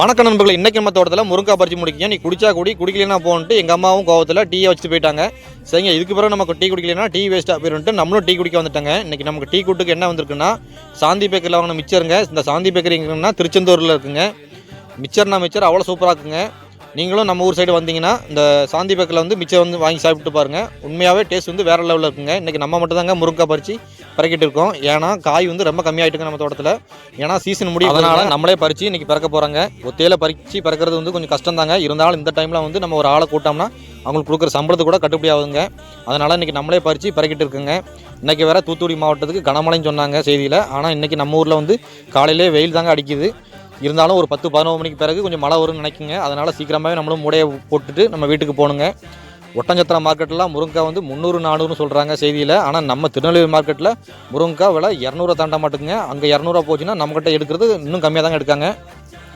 வணக்க நண்பர்கள் இன்றைக்கி நம்ம தோட்டத்தில் முருங்கா பறிச்சு முடிக்கீங்க நீ குடிச்சா குடி குடிக்கலனா போன்ட்டு எங்கள் அம்மாவும் கோவத்தில் டீயை வச்சுட்டு போயிட்டாங்க. சரிங்க இதுக்கு பிறகு நமக்கு டீ குடிக்கலனா டீ வேஸ்ட்டாக போயிடும்ட்டு நம்மளும் டீ குடிக்க வந்துட்டாங்க. இன்னைக்கு நமக்கு டீ கூட்டுக்கு என்ன வந்திருக்குன்னா சாந்தி பேக்கரியில் வாங்கின மிச்சருங்க. இந்த சாந்தி பேக்கரிங்கன்னா திருச்செந்தூரில் இருக்குங்க. மிச்சர்னா மிச்சர் அவ்வளோ சூப்பராக இருக்குங்க. நீங்களும் நம்ம ஊர் சைடு வந்தீங்கன்னா இந்த சாந்தி பேக்கரில் வந்து மிச்சம் வந்து வாங்கி சாப்பிட்டு பாருங்கள் உண்மையாகவே டேஸ்ட் வந்து வேறு லெவலில் இருக்குங்க. இன்றைக்கி நம்ம மட்டும் தாங்க பறித்து பறக்கிட்டு இருக்கோம். ஏன்னா காய் வந்து ரொம்ப கம்மியாயிட்டுங்க நம்ம தோட்டத்தில். ஏன்னா சீசன் முடியும் அதனால் நம்மளே பறித்து இன்றைக்கி பறக்க போகிறாங்க ஒத்தையில் பறித்து பறக்கிறது வந்து கொஞ்சம் கஷ்டம் தாங்க இருந்தாலும் இந்த டைமில் வந்து நம்ம ஒரு ஆளை கூட்டோம்னா அவங்களுக்கு கொடுக்குற சம்பளத்து கூட கட்டுப்படி ஆகுதுங்க. அதனால் இன்றைக்கி நம்மளே பறித்து பறக்கிட்டு இருக்குங்க. இன்றைக்கி வேறு தூத்துக்குடி மாவட்டத்துக்கு கனமழைன்னு சொன்னாங்க செய்தியில். ஆனால் இன்றைக்கி நம்ம ஊரில் வந்து காலையிலே வெயில் தாங்க அடிக்குது. இருந்தாலும் ஒரு பத்து பதினோரு மணிக்கு பிறகு கொஞ்சம் மழை வரும்னு நினைக்குங்க. அதனால் சீக்கிரமாகவே நம்மளும் முடையை போட்டுட்டு நம்ம வீட்டுக்கு போகணுங்க. ஒட்டஞ்சத்திரம் மார்க்கெட்டெலாம் முருங்கக்காய் வந்து முந்நூறு நானூறுன்னு சொல்கிறாங்க செய்தியில். ஆனால் நம்ம திருநெல்வேலி மார்க்கெட்டில் முருங்கக்காய் விலை இரநூறுவா தாண்ட மாட்டுங்க அங்கே இரநூறுவா போச்சுன்னா நம்மக்கிட்ட எடுக்கிறது இன்னும் கம்மியாக தாங்க எடுக்காங்க.